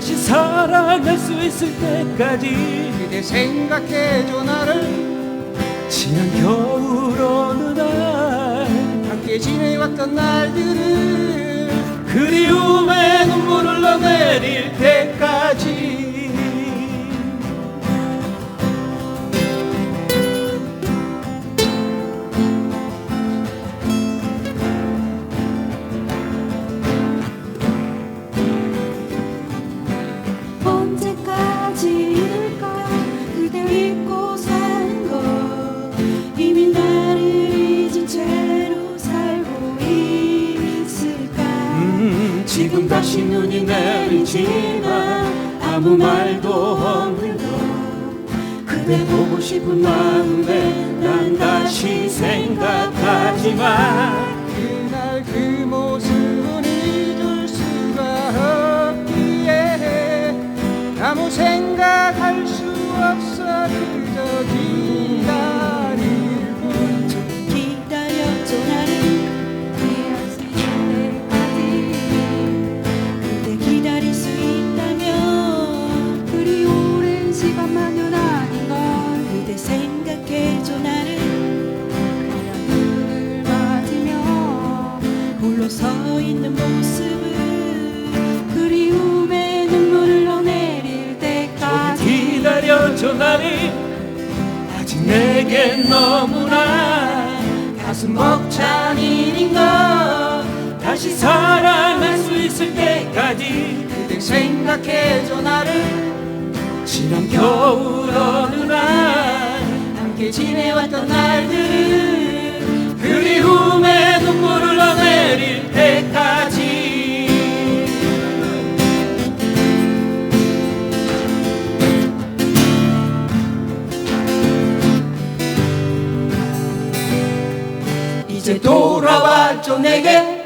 다시 사랑할 수 있을 때까지 그대 생각해줘 나를. 지난 겨울 어느 날 함께 지내왔던 날들을 그리움 다시 눈이 내리지만 아무 말도 없는 것 그대 보고 싶은 마음에 난 다시 생각하지만 그날 그 모습은 잊을 수가 없기에 아무 생각할 수 없어 그저 있는 모습을 그리움의 눈물을 흘러내릴 때까지 기다려줘 나를 아직 내게 너무나 가슴 벅찬 일인 걸 다시 사랑할 수 있을 때까지 그대 생각해줘 나를. 지난 겨울 어느 날 함께 지내왔던 날들 이제 돌아왔죠 내게